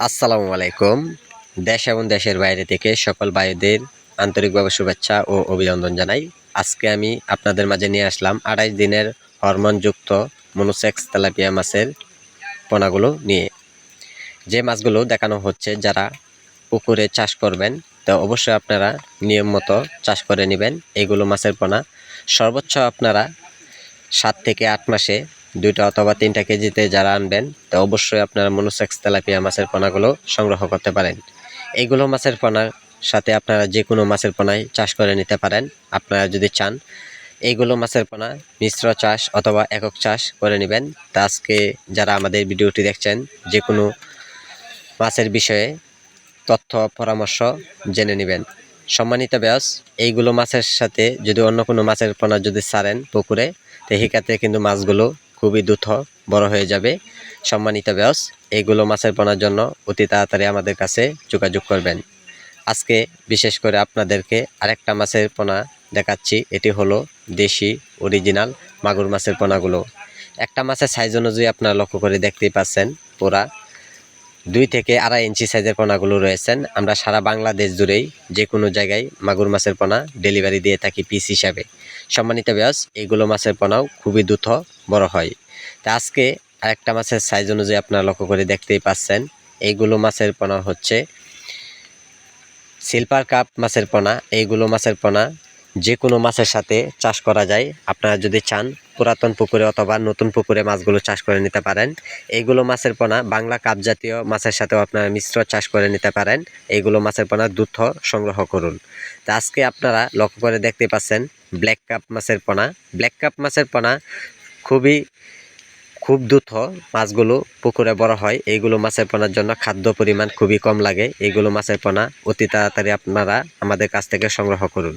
আসসালামু আলাইকুম। দেশ এবং দেশের বাইরে থেকে সকল ভাইদের আন্তরিকভাবে শুভেচ্ছা ও অভিনন্দন জানাই। আজকে আমি আপনাদের মাঝে নিয়ে আসলাম আড়াইশ দিনের হরমোনযুক্ত মনোসেক্স তেলাপিয়া মাছের পোনাগুলো নিয়ে। যে মাছগুলো দেখানো হচ্ছে, যারা পুকুরে চাষ করবেন, তো অবশ্যই আপনারা নিয়ম মতো চাষ করে নেবেন। এগুলো মাছের পোনা। সর্বোচ্চ আপনারা সাত থেকে আট মাসে দুইটা অথবা তিনটা কেজিতে যারা আনবেন, তো অবশ্যই আপনারা মনোসেক্স তেলাপিয়া মাছের পোনাগুলো সংগ্রহ করতে পারেন। এইগুলো মাছের পোনার সাথে আপনারা যে কোনো মাছের পোনায় চাষ করে নিতে পারেন। আপনারা যদি চান এইগুলো মাছের পোনা, মিশ্র চাষ অথবা একক চাষ করে নেবেন। তা আজকে যারা আমাদের ভিডিওটি দেখছেন যে কোনো মাছের বিষয়ে তথ্য, পরামর্শ জেনে নেবেন। সম্মানিত ব্যাস এইগুলো মাছের সাথে যদি অন্য কোনো মাছের পোনা যদি ছাড়েন পুকুরে, তো হিকাতে কিন্তু মাছগুলো খুবই দ্রুত বড় হয়ে যাবে। সম্মানিত ব্যাস এইগুলো মাছের পোনার জন্য অতি তাড়াতাড়ি আমাদের কাছে যোগাযোগ করবেন। আজকে বিশেষ করে আপনাদেরকে আরেকটা মাছের পোনা দেখাচ্ছি। এটি হলো দেশি অরিজিনাল মাগুর মাছের পোনাগুলো। একটা মাছের সাইজ অনুযায়ী আপনারা লক্ষ্য করে দেখতেই পাচ্ছেন পুরা। দুই থেকে আড়াই ইঞ্চি সাইজের পোনাগুলো রয়েছেন। আমরা সারা বাংলাদেশ জুড়েই যে কোনো জায়গায় মাগুর মাছের পোনা ডেলিভারি দিয়ে থাকি পিস হিসাবে। সম্মানিত ব্যাস এইগুলো মাছের পোনাও খুবই দ্রুত বড় হয়। তা আজকে আরেকটা মাছের সাইজ অনুযায়ী আপনারা লক্ষ্য করে দেখতেই পাচ্ছেন, এইগুলো মাছের পোনা হচ্ছে সিলভার কাপ মাছের পোনা, এইগুলো মাছের পোনা যে কোনো মাছের সাথে চাষ করা যায়। আপনারা যদি চান পুরাতন পুকুরে অথবা নতুন পুকুরে মাছগুলো চাষ করে নিতে পারেন। এইগুলো মাছের পোনা বাংলা কাপ জাতীয় মাছের সাথেও আপনারা মিশ্র চাষ করে নিতে পারেন। এইগুলো মাছের পোনা দুধ সংগ্রহ করুন। তা আজকে আপনারা লক্ষ্য করে দেখতে পাচ্ছেন ব্ল্যাক কাপ মাছের পোনা। ব্ল্যাক কাপ মাছের পোনা খুবই, খুব দ্রুত মাছগুলো পুকুরে বড় হয়। এইগুলো মাছের পোনার জন্য খাদ্য পরিমাণ খুবই কম লাগে। এইগুলো মাছের পোনা অতি তাড়াতাড়ি আপনারা আমাদের কাছ থেকে সংগ্রহ করুন।